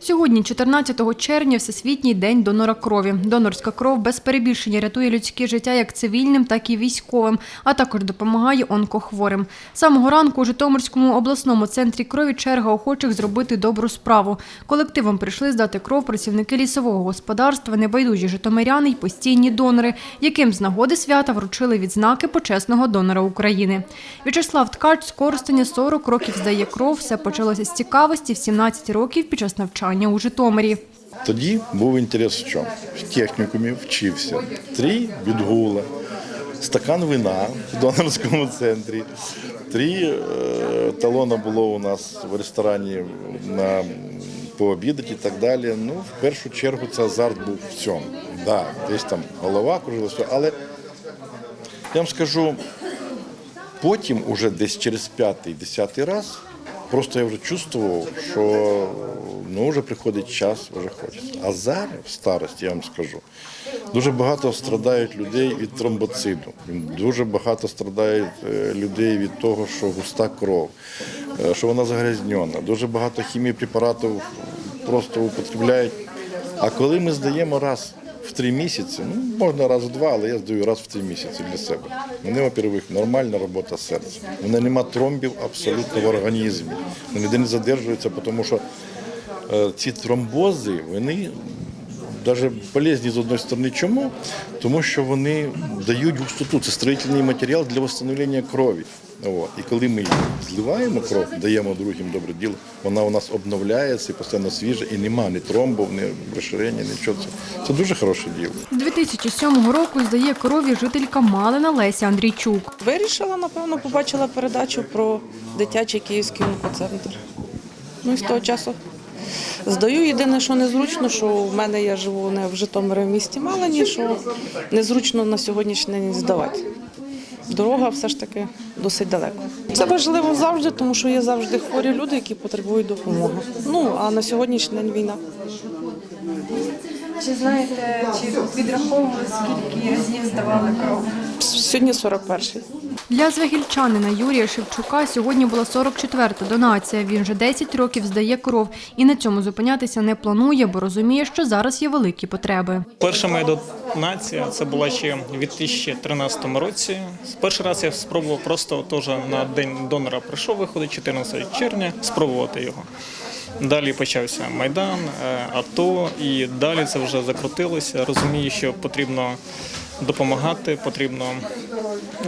Сьогодні, 14 червня, Всесвітній день донора крові. Донорська кров без перебільшення рятує людське життя як цивільним, так і військовим, а також допомагає онкохворим. Самого ранку у Житомирському обласному центрі крові черга охочих зробити добру справу. Колективом прийшли здати кров працівники лісового господарства, небайдужі житомиряни й постійні донори, яким з нагоди свята вручили відзнаки почесного донора України. В'ячеслав Ткач з Коростеня 40 років здає кров. Все почалося з цікавості в 17 років під час навчання у Житомирі. Тоді був інтерес в чому? В технікумі вчився. Три відгула, стакан вина в донорському центрі. Три е, талона було у нас в ресторані на пообідати і так далі. Ну, в першу чергу це азарт був в цьому. Да, десь там голова кружилася, але я вам скажу, потім, уже десь через п'ятий-десятий раз, просто я вже чувствував, що ну, вже приходить час, вже хочеться. А зараз, в старості, я вам скажу, дуже багато страдають людей від тромбоциду, дуже багато страдають е, людей від того, що густа кров, е, що вона загрязнена. Дуже багато хімії препаратів просто употребляють. А коли ми здаємо раз в три місяці, ну можна раз в два, але я здаю раз в три місяці для себе. Мене, во-первых, нормальна робота серця. Мене нема тромбів абсолютно в організмі. Ніде не задержується, тому що е, ці тромбози, вони навіть полезні з однієї сторони. Чому? Тому що вони дають густоту. Це строїтельний матеріал для встановлення крові. От. І коли ми зливаємо кров, даємо другим добре діло, вона у нас обновляється і постійно свіжа, і нема ні тромбів, ні розширення, нічого. Це, це дуже хороше діло. З 2007 року здає крові жителька Малина Леся Андрійчук. Вирішила, напевно, побачила передачу про дитячий київський онкоцентр. Ну і з того часу здаю. Єдине, що незручно, що в мене я живу не в Житомирі в місті Малині, що незручно на сьогоднішній день здавати. Дорога все ж таки досить далеко. Це важливо завжди, тому що є завжди хворі люди, які потребують допомоги. Ну а на сьогоднішній день війна. Чи знаєте, чи підраховували, скільки разів здавали кров? Сьогодні 41-й. Для звягільчанина Юрія Шевчука сьогодні була 44-та донація. Він вже 10 років здає кров і на цьому зупинятися не планує, бо розуміє, що зараз є великі потреби. Перша моя донація це була ще в 2013 році. Перший раз я спробував просто теж на день донора прийшов, виходить 14 червня, спробувати його. Далі почався майдан, е, АТО, і далі це вже закрутилося. Розумію, що потрібно допомагати, потрібно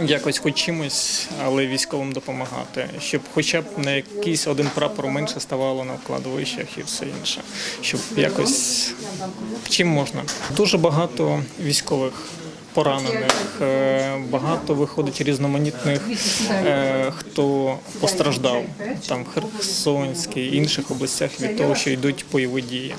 якось хоч чимось, але військовим допомагати, щоб хоча б на якийсь один прапор менше ставало на вкладовищах і все інше, щоб якось чим можна. Дуже багато військових. Поранених е, багато виходить різноманітних, е, хто постраждав там Херсонській інших областях від того, що йдуть бойові дії.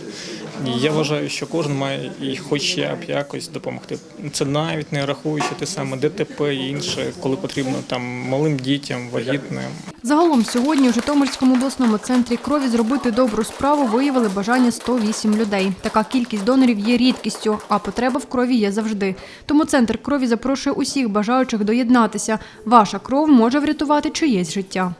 Я вважаю, що кожен має і хоч б якось допомогти. Це навіть не рахуючи те саме ДТП і інше, коли потрібно там малим дітям, вагітним. Загалом сьогодні у Житомирському обласному центрі крові зробити добру справу виявили бажання 108 людей. Така кількість донорів є рідкістю, а потреба в крові є завжди. Тому центр крові запрошує усіх бажаючих доєднатися. Ваша кров може врятувати чиєсь життя.